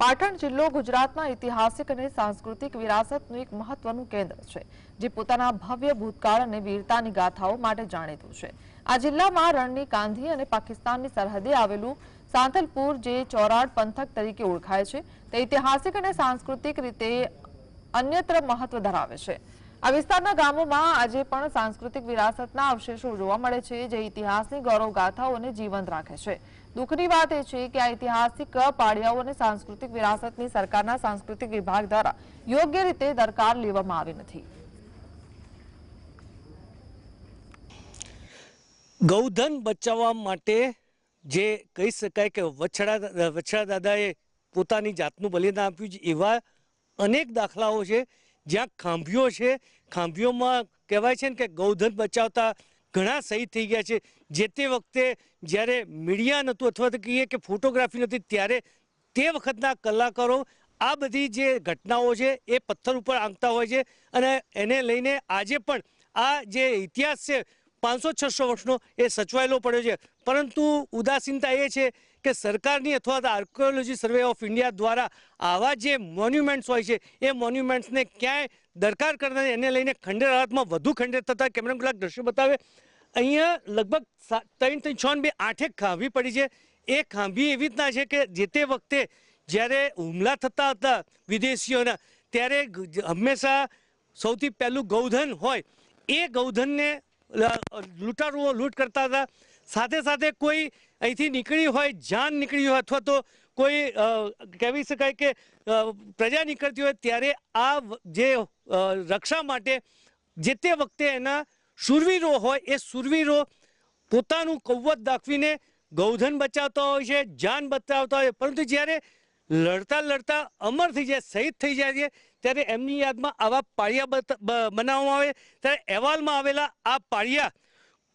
પાટણ જિલ્લો ગુજરાતના ઐતિહાસિક અને સાંસ્કૃતિક વિરાસતનું એક મહત્વનું કેન્દ્ર છે, જે પોતાના ભવ્ય ભૂતકાળ અને વીરતાની ગાથાઓ માટે જાણીતું છે. આ જિલ્લામાં રણની કાંધી અને પાકિસ્તાનની સરહદે આવેલું સાંતલપુર જે ચોરાડ પંથક તરીકે ઓળખાય છે, તે ઐતિહાસિક અને સાંસ્કૃતિક રીતે અન્યત્ર મહત્વ ધરાવે છે. આ વિસ્તારના ગામોમાં આજે પણ સાંસ્કૃતિક વિરાસતના અવશેષો જોવા મળે છે, જે ઇતિહાસની ગૌરવ ગાથાઓને જીવંત રાખે છે. દુઃખની વાત એ છે કે આ ઐતિહાસિક પાળિયાઓ અને સાંસ્કૃતિક વિરાસતની સરકારના સાંસ્કૃતિક વિભાગ દ્વારા યોગ્ય રીતે દરકાર લેવામાં આવી નથી. ગૌધન બચાવવા માટે જે કહી શકાય કે વછડા વછડા દાદાએ પોતાની જાતનું બલિદાન આપ્યું છે, એવા અનેક દાખલાઓ છે જ્યાં ખાંભીઓ છે. ખાંભીઓમાં કહેવાય છે ને કે ગૌધન બચાવતા ઘણા શહીદ થઈ ગયા છે. જે તે વખતે જ્યારે મીડિયા નહોતું અથવા તો કહીએ કે ફોટોગ્રાફી નથી ત્યારે તે વખતના કલાકારો આ બધી જે ઘટનાઓ છે એ પથ્થર ઉપર આંકતા હોય છે અને એને લઈને આજે પણ આ જે ઇતિહાસ છે, પાંચસો છસો વર્ષનો એ સચવાયેલો પડ્યો છે. પરંતુ ઉદાસીનતા એ છે કે સરકારની અથવા તો આર્કિયોલોજી સર્વે ઓફ ઇન્ડિયા દ્વારા આવા જે મોન્યુમેન્ટ્સ હોય છે, એ મોન્યુમેન્ટ્સને ક્યાંય દરકાર કરતા. એને લઈને ખંડેર હાલતમાં વધુ ખંડેર થતા કેમેરા કેટલાક દ્રશ્યો બતાવે. અહીંયા લગભગ ત્રણ ત્રણ છ બે આઠેક ખાંભી પડી છે. એ ખાંભી એવી રીતના છે કે જે તે વખતે જ્યારે હુમલા થતા હતા વિદેશીઓના, ત્યારે હંમેશા સૌથી પહેલું ગૌધન હોય. એ ગૌધનને લૂંટારુઓ લૂંટ કરતા હતા. સાથે સાથે કોઈ અહીંથી નીકળી હોય, જાન નીકળી હોય, અથવા તો કોઈ કહેવી શકાય કે પ્રજા નીકળતી હોય, ત્યારે આ જે રક્ષા માટે જે તે વખતે એના સુરવીરો હોય, એ સુરવીરો પોતાનું કૌવત દાખવીને ગૌધન બચાવતા હોય છે, જાન બચાવતા હોય પરંતુ જ્યારે લડતા લડતા અમર થઈ જાય, શહીદ થઈ જાય છે ત્યારે એમની યાદમાં આવા પાળિયા બનાવવામાં આવે. ત્યારે અહેવાલમાં આવેલા આ પાળિયા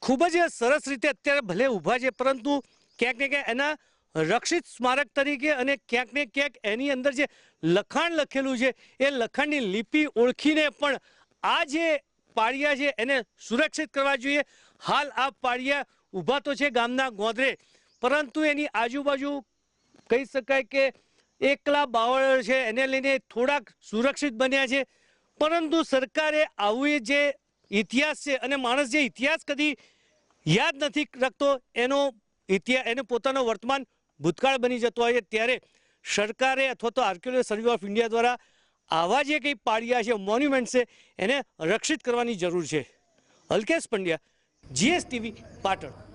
ખૂબ જ સરસ રીતે અત્યારે ભલે ઊભા છે, પરંતુ ક્યાંક ને ક્યાંક એના રક્ષિત સ્મારક તરીકે અને ક્યાંક ને ક્યાંક એની અંદર જે લખાણ લખેલું છે, એ લખાણની લિપિ ઓળખીને પણ આ જે પાળિયા છે, એને સુરક્ષિત કરવા જોઈએ. હાલ આ પાળિયા ઊભા તો છે ગામના ગોદરે, પરંતુ એની આજુબાજુ કહી શકાય કે એકલા બાવળ છે. એને લઈને થોડાક સુરક્ષિત બન્યા છે. પરંતુ સરકારે આવું જે ઇતિહાસ છે અને માણસ જે ઇતિહાસ કદી યાદ નથી રાખતો, એનો ઇતિહાસ એને પોતાનો વર્તમાન ભૂતકાળ બની જતો હોય છે. ત્યારે સરકારે અથવા તો આર્કિયોલોજી સર્વે ઓફ ઇન્ડિયા દ્વારા આવા જે કંઈ પાળિયા છે મોન્યુમેન્ટ છે, એને રક્ષિત કરવાની જરૂર છે. અલ્કેશ પંડ્યા, જીએસટીવી પાટણ.